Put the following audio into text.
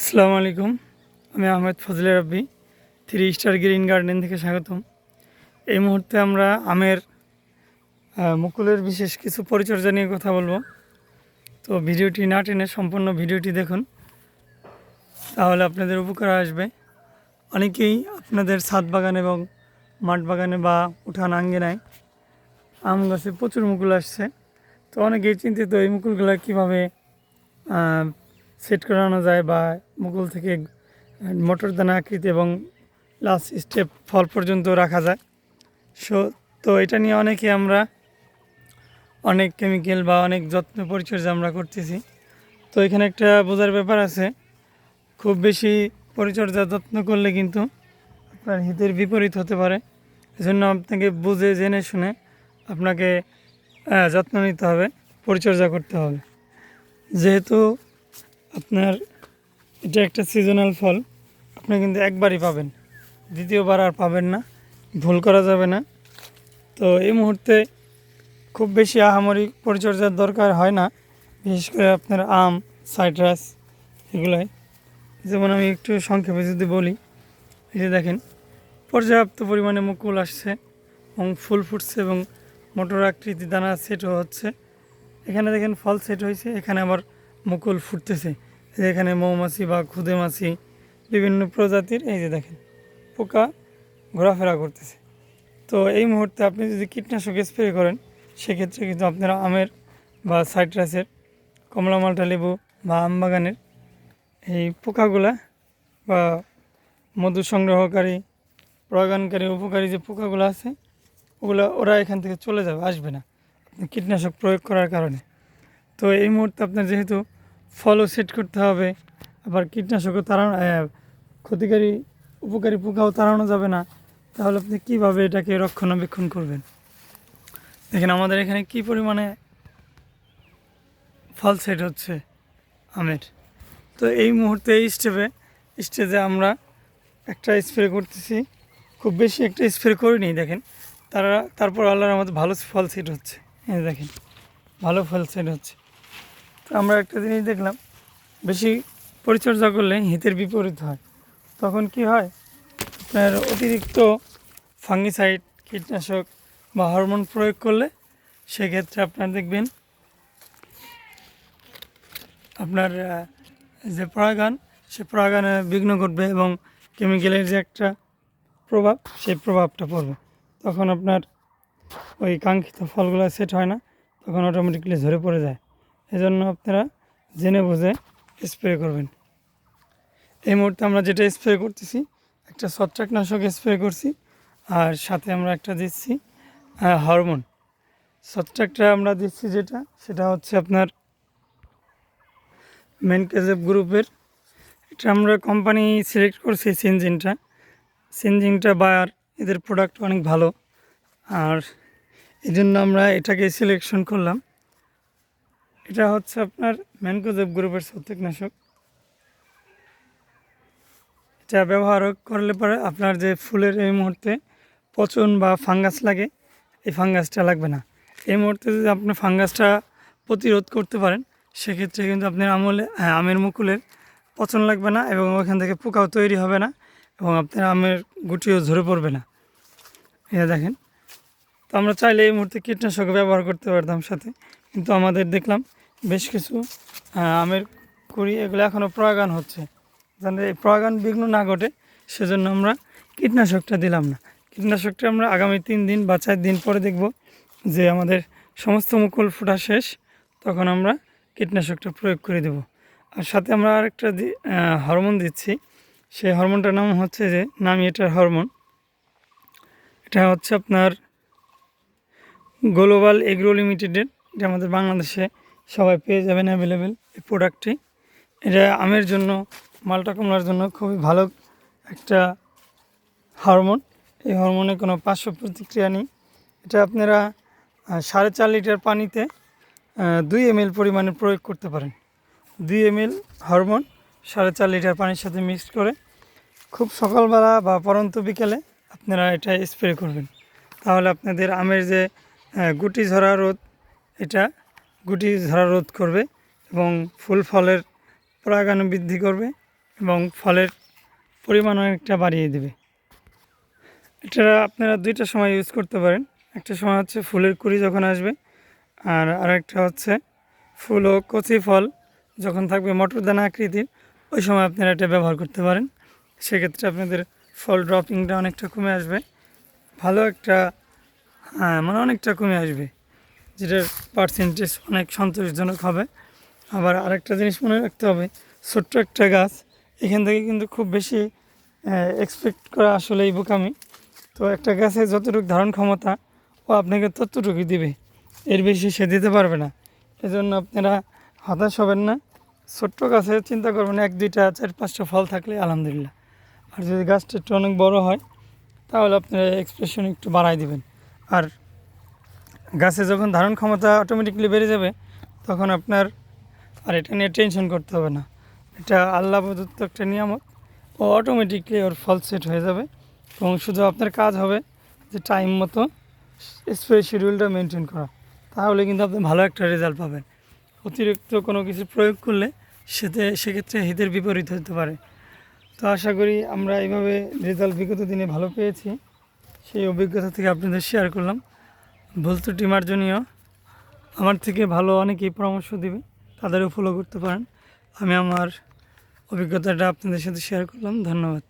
আসসালামু আলাইকুম। আমি Ahmed Fazle Rabbi, three star green garden থেকে স্বাগতম। এই মুহূর্তে আমরা আমের মুকুলের বিশেষ কিছু পরিচর্যা নিয়ে কথা বলব। তো ভিডিওটি না টেনে সম্পূর্ণ ভিডিওটি দেখুন। তাহলে আপনাদের উপকার আসবে। অনেকেই আপনাদের ছাদ বাগান এবং মাঠ বাগানে বা উঠান আঙ্গিনায় আম গাছে প্রচুর মুকুল আসছে। তো অনেকেই চিন্তিত এই মুকুলগুলো কীভাবে সেট করানো যায় বা মুকুল থেকে মোটর দানা আকৃতি এবং লাস্ট স্টেপ ফল পর্যন্ত রাখা যায়। সো তো এটা নিয়ে অনেকে আমরা অনেক কেমিক্যাল বা অনেক যত্ন পরিচর্যা আমরা করতেছি। তো এখানে একটা বোঝার ব্যাপার আছে, খুব বেশি পরিচর্যা যত্ন করলে কিন্তু আপনার হিতের বিপরীত হতে পারে। এজন্য আপনাকে বুঝে, জেনে, শুনে আপনাকে যত্ন নিতে হবে, পরিচর্যা করতে হবে। যেহেতু আপনার, এটা একটা সিজনাল ফল। আপনি কিন্তু একবারই পাবেন। দ্বিতীয়বার আর পাবেন না। ভুল করা যাবে না। তো এই মুহূর্তে খুব বেশি আহামরি পরিচর্যার দরকার হয় না। বিশেষ করে আপনার আম, সাইট্রাস এগুলাই। যেমন আমি একটু সংক্ষেপে যদি বলি, এই যে দেখেন, পর্যাপ্ত পরিমাণে মুকুল আসছে এবং ফুল ফুটছে এবং মোটর আকৃতি দানা সেটও হচ্ছে। এখানে দেখেন ফল সেট হয়েছে, এখানে আবার মুকুল ফুটতেছে। এই যে এখানে মৌমাছি বা খুদে মাছি বিভিন্ন প্রজাতির, এই যে দেখেন, পোকা ঘোরাফেরা করতেছে। তো এই মুহূর্তে আপনি যদি কীটনাশক স্প্রে করেন, সেক্ষেত্রে কিন্তু আপনারা আমের বা সাইট্রাসের, কমলা মালটা লেবু বা আম বাগানের এই পোকাগুলা বা মধু সংগ্রহকারী পরাগানকারী উপকারী যে পোকাগুলো আছে, ওগুলো ওরা এখান থেকে চলে যাবে, আসবে না। কীটনাশক প্রয়োগ করার কারণে। তো এই মুহূর্তে আপনার যেহেতু ফলও সেট করতে হবে, আবার কীটনাশকও তাড়ানো ক্ষতিকারী উপকারী পোকাও তাড়ানো যাবে না, তাহলে আপনি কীভাবে এটাকে রক্ষণাবেক্ষণ করবেন? দেখেন আমাদের এখানে কি পরিমাণে ফল সেট হচ্ছে আমের। তো এই মুহূর্তে এই স্টেপে স্টেজে আমরা একটা স্প্রে করতেছি, খুব বেশি একটা স্প্রে করিনি, দেখেন। তারা, তারপর আল্লাহর আমাদের ভালো ফল সেট হচ্ছে। এই যে দেখেন, ভালো ফল সেট হচ্ছে। আমরা একটা জিনিস দেখলাম, বেশি পরিচর্যা করলে হিতের বিপরীত হয়। তখন কি হয়? আপনার অতিরিক্ত ফাঙ্গিসাইড, কীটনাশক বা হরমোন প্রয়োগ করলে সেক্ষেত্রে আপনার দেখবেন আপনার যে পরাগান সে পরাগানে বিঘ্ন ঘটবে এবং কেমিক্যালের যে একটা প্রভাব, সেই প্রভাবটা পড়বে। তখন আপনার ওই কাঙ্ক্ষিত ফলগুলো সেট হয় না, তখন অটোমেটিকলি ঝরে পড়ে যায়। এজন্য আপনারা জেনে বুঝে স্প্রে করবেন। এই মুহূর্তে আমরা যেটা স্প্রে করতেছি, একটা ছত্রাকনাশক স্প্রে করছি, আর সাথে আমরা একটা দিচ্ছি হরমোন। ছত্রাকটা আমরা দিচ্ছি যেটা, সেটা হচ্ছে আপনার মেনকেজেব গ্রুপের। এটা আমরা কোম্পানি সিলেক্ট করছি সিনজিনটা। সিনজিনটা বায়ার এদের প্রোডাক্ট অনেক ভালো। আর এই জন্য আমরা এটাকে সিলেকশন করলাম। এটা হচ্ছে আপনার ম্যানকোজেব গ্রুপের ছত্রাকনাশক। এটা ব্যবহার করলে পরে আপনার যে ফুলের এই মুহূর্তে পচন বা ফাঙ্গাস লাগে এই ফাঙ্গাসটা লাগবে না। এই মুহূর্তে যদি আপনি ফাঙ্গাসটা প্রতিরোধ করতে পারেন সেক্ষেত্রে কিন্তু আপনার আমলে হ্যাঁ, আমের মুকুলের পচন লাগবে না এবং ওখান থেকে পোকাও তৈরি হবে না এবং আপনার আমের গুটিও ঝরে পড়বে না। এটা দেখেন তো আমরা চাইলে এই মুহূর্তে কীটনাশক ব্যবহার করতে পারতাম সাথে। কিন্তু আমাদের দেখলাম বেশ কিছু আমের কুড়ি এগুলো এখনও প্রয়াগান হচ্ছে। যাতে এই প্রয়াগান বিঘ্ন না ঘটে, সেজন্য আমরা কীটনাশকটা দিলাম না। কীটনাশকটা আমরা আগামী তিন দিন বা চার দিন পরে দেখব যে আমাদের সমস্ত মুকুল ফোটা শেষ, তখন আমরা কীটনাশকটা প্রয়োগ করে দেব। আর সাথে আমরা আরেকটা হরমোন দিচ্ছি। সেই হরমোনটার নাম হচ্ছে যে নামি এটার হরমোন। এটা হচ্ছে আপনার গ্লোবাল এগ্রো লিমিটেডের এটা আমাদের বাংলাদেশে সবাই পেয়ে যাবেন অ্যাভেলেবেল এই প্রোডাক্টটি এটা আমের জন্য, মালটা কমলার জন্য খুবই ভালো একটা হরমোন এই হরমোনে কোনো পার্শ্ব প্রতিক্রিয়া নেই। এটা আপনারা সাড়ে চার লিটার পানিতে দুই এম পরিমাণে প্রয়োগ করতে পারেন। দুই এম হরমোন সাড়ে চার লিটার পানির সাথে মিক্স করে খুব সকালবেলা বা পরন্ত বিকেলে আপনারা এটা স্প্রে করবেন। তাহলে আপনাদের আমের যে গুটি ঝরা রোদ এটা গুটি ঝরা রোধ করবে এবং ফুল ফলের পরাগায়ন বৃদ্ধি করবে এবং ফলের পরিমাণ অনেকটা বাড়িয়ে দেবে। এটা আপনারা দুইটা সময় ইউজ করতে পারেন। একটা সময় হচ্ছে ফুলের কুড়ি যখন আসবে, আর আরেকটা হচ্ছে ফুল ও কচি ফল যখন থাকবে মটর দানা আকৃতির, ওই সময় আপনারা এটা ব্যবহার করতে পারেন। সেক্ষেত্রে আপনাদের ফল ড্রপিংটা অনেকটা কমে আসবে। ভালো একটা হ্যাঁ মানে অনেকটা কমে আসবে। যেটার পার্সেন্টেজ অনেক সন্তোষজনক হবে। আবার আরেকটা জিনিস মনে রাখতে হবে, ছোট্ট একটা গাছ, এখান থেকে কিন্তু খুব বেশি এক্সপেক্ট করা আসলে এই বোকামি। তো একটা গাছে যতটুকু ধারণ ক্ষমতা, ও আপনাকে ততটুকুই দিবে। এর বেশি সে দিতে পারবে না। এজন্য আপনারা হতাশ হবেন না। ছোট্ট গাছে চিন্তা করবেন, এক, দুইটা, চার, পাঁচটা ফল থাকলে আলহামদুলিল্লাহ। আর যদি গাছটা একটু অনেক বড় হয়, তাহলে আপনারা এক্সপ্রেশন একটু বাড়াই দিবেন। আর গাছে যখন ধারণ ক্ষমতা অটোমেটিকলি বেড়ে যাবে, তখন আপনার আর এটা নিয়ে টেনশন করতে হবে না। এটা আল্লাহ প্রদত্ত একটা নিয়ামত ও অটোমেটিকলি ওর ফল সেট হয়ে যাবে এবং শুধু আপনার কাজ হবে যে টাইম মতো স্প্রে শিডিউলটা মেনটেন করা। তাহলে কিন্তু আপনি ভালো একটা রেজাল্ট পাবেন। অতিরিক্ত কোনো কিছু প্রয়োগ করলে সেতে, সেক্ষেত্রে হিতের বিপরীত হতে পারে। তো আশা করি আমরা এইভাবে রেজাল্ট বিগত দিনে ভালো পেয়েছি। সেই অভিজ্ঞতা থেকে আপনাদের শেয়ার করলাম। ভুল ত্রুটি মার্জনীয় আমার থেকে ভালো অনেকেই পরামর্শ দেবে তাদেরও ফলো করতে পারেন। আমি আমার অভিজ্ঞতাটা আপনাদের সাথে শেয়ার করলাম। ধন্যবাদ।